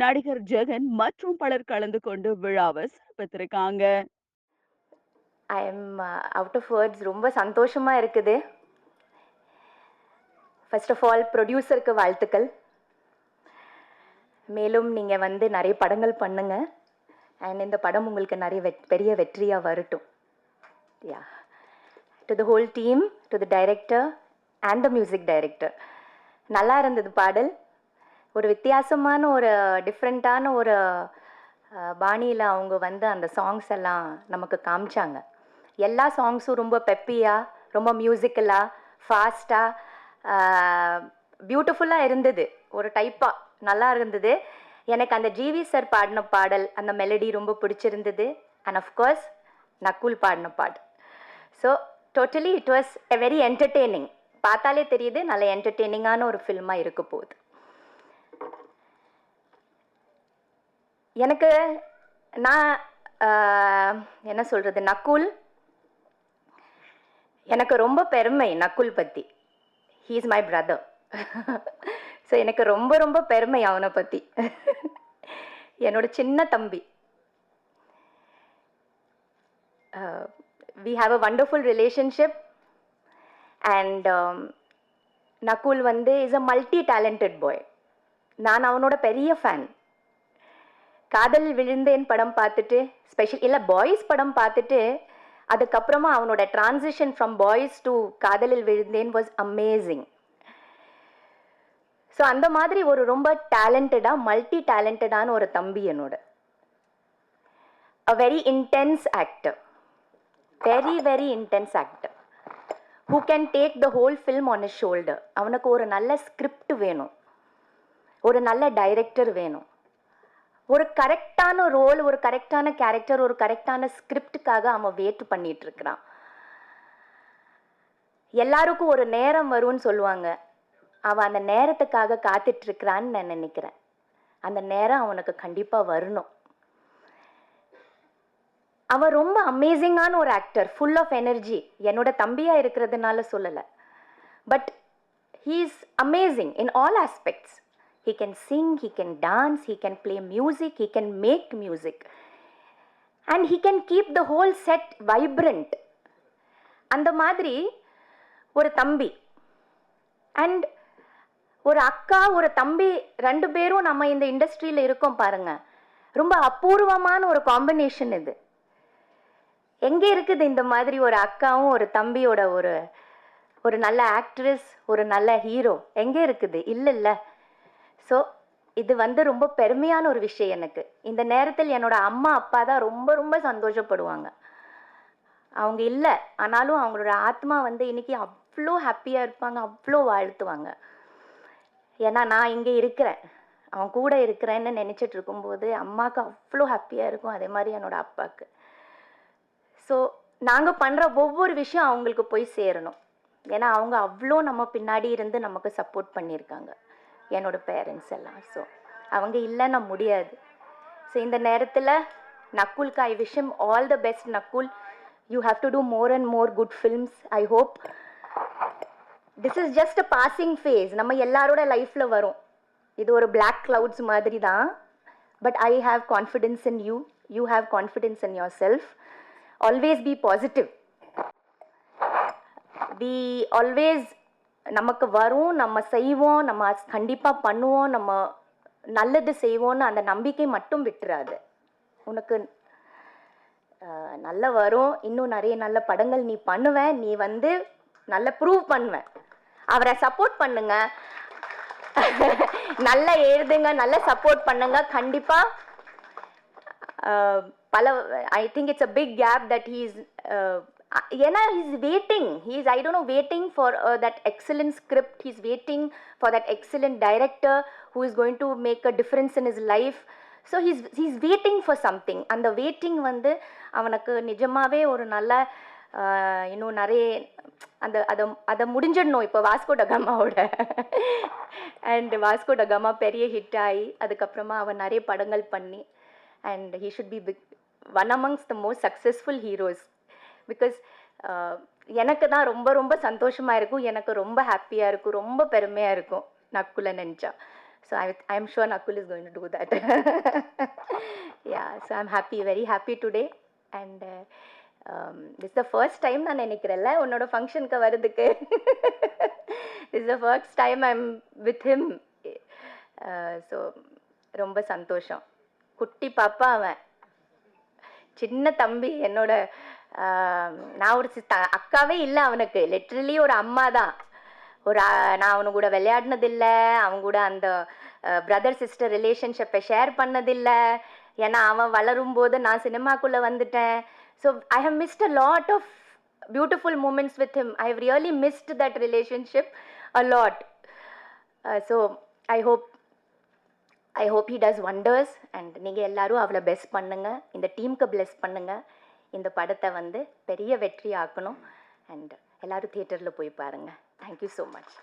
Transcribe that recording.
நடிகர் ஜெகன் மற்றும் பலர் கலந்து கொண்டு விழாவை சிறப்பித்திருக்காங்க. I am out of words ரொம்ப சந்தோஷமாக இருக்குது. ஃபர்ஸ்ட் ஆஃப் ஆல் ப்ரொடியூசருக்கு வாழ்த்துக்கள். மேலும் நீங்கள் வந்து நிறைய படங்கள் பண்ணுங்க. அண்ட் இந்த படம் உங்களுக்கு நிறைய வெட் பெரிய வெற்றியாக வரட்டும். Yeah to the whole team to the director and the music director நல்லா இருந்தது பாடல். ஒரு வித்தியாசமான ஒரு டிஃப்ரெண்ட்டான ஒரு பாணியில் அவங்க வந்து அந்த சாங்ஸ் எல்லாம் நமக்கு காமிச்சாங்க. எல்லா சாங்ஸும் ரொம்ப பெப்பியாக ரொம்ப மியூசிக்கலாக ஃபாஸ்ட்டாக பியூட்டிஃபுல்லாக இருந்தது. ஒரு டைப்பாக நல்லா இருந்தது. எனக்கு அந்த ஜிவி சார் பாடின பாடல் அந்த மெலடி ரொம்ப பிடிச்சிருந்தது. அண்ட் அஃப்கோர்ஸ் நக்குல் பாடின பாடல் so totally it was a very entertaining பார்த்தாலே தெரியுது நல்ல என்டர்டெய்னிங்கான ஒரு ஃபில்மாக இருக்க போகுது. எனக்கு நான் என்ன சொல்கிறது நக்குல் எனக்கு ரொம்ப பெருமை நக்குல் பற்றி he is my brother so எனக்கு ரொம்ப ரொம்ப பெருமை அவனை பற்றி என்னோட சின்ன தம்பி. We have a wonderful relationship and Nakul வந்து is a multi talented boy நான் அவனோட பெரிய ஃபேன் காதல் விழுந்தேன் படம் பார்த்துட்டு ஸ்பெஷல் இல்லை பாய்ஸ் படம் பார்த்துட்டு அதுக்கப்புறமா அவனோட டிரான்சிஷன் ஃப்ரம் பாய்ஸ் டு காதலில் விழுந்தேன் வாஸ் அமேசிங் ஸோ அந்த மாதிரி ஒரு ரொம்ப டேலண்டடாக மல்டி டேலண்டடான ஒரு தம்பி என்னோட. A very intense actor very very intense actor who can take the whole film on a shoulder அவனுக்கு ஒரு நல்ல ஸ்கிரிப்ட் வேணும். ஒரு நல்ல டைரக்டர் வேணும். ஒரு கரெக்டான ரோல் ஒரு கரெக்டான கேரக்டர் ஒரு கரெக்டான ஸ்கிரிப்டுக்காக அவன் வெயிட் பண்ணிட்டு இருக்கிறான் எல்லாருக்கும் ஒரு நேரம் வரும்னு சொல்லுவாங்க. அவன் அந்த நேரத்துக்காக காத்துட்டு இருக்கிறான்னு நான் நினைக்கிறேன். அந்த நேரம் அவனுக்கு கண்டிப்பா வரணும். அவன் ரொம்ப அமேசிங்கான ஒரு ஆக்டர் ஃபுல் ஆஃப் எனர்ஜி என்னோட தம்பியா இருக்கிறதுனால சொல்லலை. But he is amazing in all aspects He can sing, he can dance, he can play music, he can make music. And he can keep the whole set vibrant. அந்த மாதிரி ஒரு தம்பி. And ஒரு அக்கா ஒரு தம்பி ரெண்டு பேரும் நம்ம இந்த இண்டஸ்ட்ரியில் இருக்கோம் பாருங்க. ரொம்ப அபூர்வமான ஒரு காம்பினேஷன் இது. எங்கே இருக்குது இந்த மாதிரி ஒரு அக்காவும் ஒரு தம்பியோட ஒரு ஒரு நல்ல ஆக்ட்ரஸ் ஒரு நல்ல ஹீரோ எங்கே இருக்குது? இல்லை இல்லை ஸோ இது வந்து ரொம்ப பெருமையான ஒரு விஷயம் எனக்கு. இந்த நேரத்தில் என்னோட அம்மா அப்பா தான் ரொம்ப ரொம்ப சந்தோஷப்படுவாங்க. அவங்க இல்லை ஆனாலும் அவங்களோட ஆத்மா வந்து இன்னைக்கு அவ்வளோ ஹாப்பியாக இருப்பாங்க அவ்வளோ வாழ்த்துவாங்க. ஏன்னா நான் இங்கே இருக்கிறேன். அவன் கூட இருக்கிறேன்னு நினச்சிட்டு இருக்கும்போது அம்மாவுக்கு அவ்வளோ ஹாப்பியாக இருக்கும் அதே மாதிரி என்னோட அப்பாவுக்கு ஸோ நாங்கள் பண்ணுற ஒவ்வொரு விஷயம் அவங்களுக்கு போய் சேரணும். ஏன்னா அவங்க அவ்வளோ நம்ம பின்னாடி இருந்து நமக்கு சப்போர்ட் பண்ணியிருக்காங்க. என்னோட பேரண்ட்ஸ் எல்லாம். ஸோ அவங்க இல்லைன்னா முடியாது. ஸோ இந்த நேரத்தில் நக்குல்க்கு I wish him all the best Nakul. You have to do more and more good films I hope this is just a passing phase நம்ம எல்லாரோட லைஃப்பில் வரும். இது ஒரு பிளாக் க்ளவுட்ஸ் மாதிரி தான். But I have confidence in you you have confidence in yourself always be positive we always நமக்கு வரும் நம்ம செய்வோம் நம்ம கண்டிப்பாக பண்ணுவோம் நம்ம நல்லது செய்வோம்னு அந்த நம்பிக்கை மட்டும் விட்டுறாது. உனக்கு நல்ல வரும் இன்னும் நிறைய நல்ல படங்கள் நீ பண்ணுவ நீ வந்து நல்ல ப்ரூவ் பண்ணுவ. அவரை சப்போர்ட் பண்ணுங்க. நல்ல எழுதுங்க நல்ல சப்போர்ட் பண்ணுங்க. கண்டிப்பாக பல I think it's a big gap that he is ஏன்னா he's waiting he's I don't know waiting for that excellent script he's waiting for that excellent director who is going to make a difference in his life so he's he's waiting for something அந்த waiting வந்து அவனுக்கு நிஜமாகவே ஒரு நல்ல uh, இன்னும் நிறைய அந்த அதை அதை முடிஞ்சிடணும். இப்போ வாஸ்கோ டகாமாவோட அண்ட் வாஸ்கோ டகாமா பெரிய ஹிட் ஆகி அதுக்கப்புறமா அவன் நிறைய படங்கள் பண்ணி and he should be big one amongst the most successful heroes because uh, எனக்கு தான் ரொம்ப ரொம்ப சந்தோஷமாக இருக்கும். எனக்கு ரொம்ப ஹாப்பியாக இருக்கும். ரொம்ப பெருமையாக இருக்கும். நக்குல நினச்சா so I I am sure Nakul is going to do that yeah so I'm happy very happy today and this the first time நான் நினைக்கிறேன்ல உன்னோட ஃபங்க்ஷனுக்கு வரதுக்கு is the first time I'm with him so ரொம்ப சந்தோஷம். குட்டி பாப்பா அவன். சின்ன தம்பி என்னோட நான் ஒரு சித்த அக்காவே இல்லை அவனுக்கு. லிட்ரலி ஒரு அம்மா தான் ஒரு நான் அவனு கூட விளையாடினதில்லை. அவன் கூட அந்த பிரதர் சிஸ்டர் ரிலேஷன்ஷிப்பை ஷேர் பண்ணதில்லை. ஏன்னா அவன் வளரும் போது நான் சினிமாக்குள்ளே வந்துட்டேன். So I have missed a lot of beautiful moments with him I have really missed that relationship a lot so I hope I hope he does wonders and நீங்கள் எல்லாரும் அவளை பெஸ்ட் பண்ணுங்கள் இந்த டீமுக்கு பிளெஸ் பண்ணுங்கள் இந்த படத்தை வந்து பெரிய வெற்றி ஆக்கணும் அண்ட் எல்லாரும் தியேட்டரில் போய் பாருங்கள் தேங்க்யூ ஸோ மச்